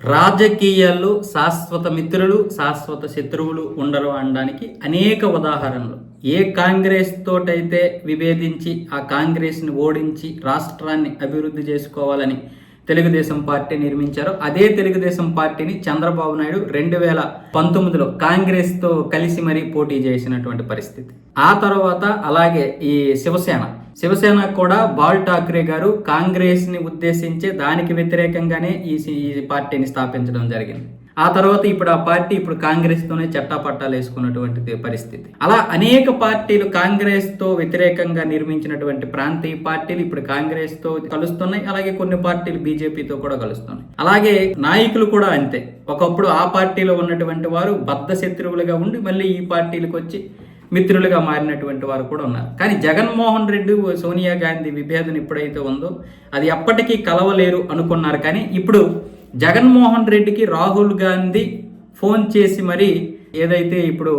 రాజకీయాల్లో శాశ్వత మిత్రులు శాశ్వత శత్రువులు ఉండరు అనడానికి అనేక ఉదాహరణలు. ఏ కాంగ్రెస్ తోటైతే విభేదించి ఆ కాంగ్రెస్ని ఓడించి రాష్ట్రాన్ని అభివృద్ధి చేసుకోవాలని తెలుగుదేశం పార్టీ నిర్మించారో అదే తెలుగుదేశం పార్టీని చంద్రబాబు నాయుడు రెండు వేల పంతొమ్మిదిలో కాంగ్రెస్తో కలిసి మరీ పోటీ చేసినటువంటి పరిస్థితి. ఆ తర్వాత అలాగే ఈ శివసేన. శివసేన కూడా బాల్ ఠాక్రే గారు కాంగ్రెస్ని ఉద్దేశించి దానికి వ్యతిరేకంగానే ఈ ఈ పార్టీని స్థాపించడం జరిగింది. ఆ తర్వాత ఇప్పుడు ఆ పార్టీ ఇప్పుడు కాంగ్రెస్ తోనే చట్టాపట్టాలు వేసుకున్నటువంటి పరిస్థితి. అలా అనేక పార్టీలు కాంగ్రెస్తో వ్యతిరేకంగా నిర్మించినటువంటి ప్రాంతీయ పార్టీలు ఇప్పుడు కాంగ్రెస్తో కలుస్తున్నాయి. అలాగే కొన్ని పార్టీలు బీజేపీతో కూడా కలుస్తున్నాయి. అలాగే నాయకులు కూడా అంతే. ఒకప్పుడు ఆ పార్టీలో ఉన్నటువంటి వారు బద్ధ శత్రువులుగా ఉండి మళ్ళీ ఈ పార్టీలకు వచ్చి మిత్రులుగా మారినటువంటి వారు కూడా ఉన్నారు. కానీ జగన్మోహన్ రెడ్డి సోనియా గాంధీ విభేదం ఎప్పుడైతే ఉందో అది ఎప్పటికీ కలవలేరు అనుకున్నారు. కానీ ఇప్పుడు జగన్మోహన్ రెడ్డికి రాహుల్ గాంధీ ఫోన్ చేసి మరి ఏదైతే ఇప్పుడు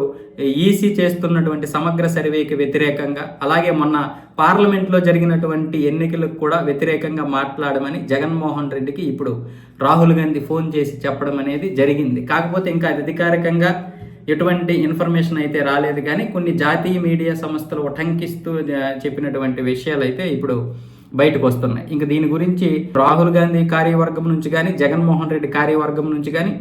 ఈసీ చేస్తున్నటువంటి సమగ్ర సర్వేకి వ్యతిరేకంగా అలాగే మొన్న పార్లమెంట్లో జరిగినటువంటి ఎన్నికలకు కూడా వ్యతిరేకంగా మాట్లాడమని జగన్మోహన్ రెడ్డికి ఇప్పుడు రాహుల్ గాంధీ ఫోన్ చేసి చెప్పడం అనేది జరిగింది. కాకపోతే ఇంకా అది అధికారికంగా ఎటువంటి ఇన్ఫర్మేషన్ అయితే రాలేదు. కానీ కొన్ని జాతీయ మీడియా సంస్థలు ఉటంకిస్తూ చెప్పినటువంటి విషయాలు అయితే ఇప్పుడు బయటకు వస్తున్నాయి ఇంకా దీని గురించి రాహుల్ గాంధీ కార్యవర్గం నుంచి కానీ జగన్మోహన్ రెడ్డి కార్యవర్గం నుంచి కానీ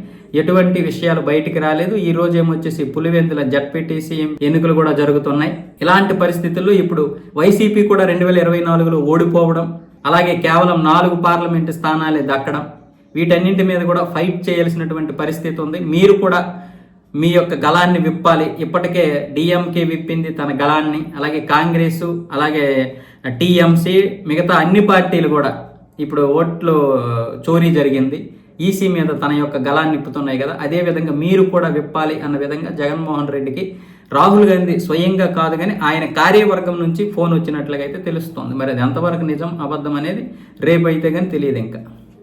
ఎటువంటి విషయాలు బయటికి రాలేదు. ఈ రోజు ఏమొచ్చేసి పులివెందుల జడ్పీటీసీ ఎన్నికలు కూడా జరుగుతున్నాయి. ఇలాంటి పరిస్థితుల్లో ఇప్పుడు వైసీపీ కూడా రెండు వేల ఇరవై నాలుగులో ఓడిపోవడం అలాగే కేవలం నాలుగు పార్లమెంటు స్థానాలే దక్కడం వీటన్నింటి మీద కూడా ఫైట్ చేయాల్సినటువంటి పరిస్థితి ఉంది. మీరు కూడా మీ యొక్క గళాన్ని విప్పాలి. ఇప్పటికే డిఎంకే విప్పింది తన గళాన్ని. అలాగే కాంగ్రెస్ అలాగే టీఎంసీ మిగతా అన్ని పార్టీలు కూడా ఇప్పుడు ఓట్లు చోరీ జరిగింది. ఈసీ మీద తన యొక్క గళాన్ని నిప్పుతున్నాయి కదా. అదే విధంగా మీరు కూడా విప్పాలి అన్న విధంగా జగన్మోహన్ రెడ్డికి రాహుల్ గాంధీ స్వయంగా కాదు కానీ ఆయన కార్యవర్గం నుంచి ఫోన్ వచ్చినట్లుగా అయితే తెలుస్తోంది. మరి అది ఎంతవరకు నిజం అబద్ధం అనేది రేపు అయితే కానీ తెలియదు ఇంకా.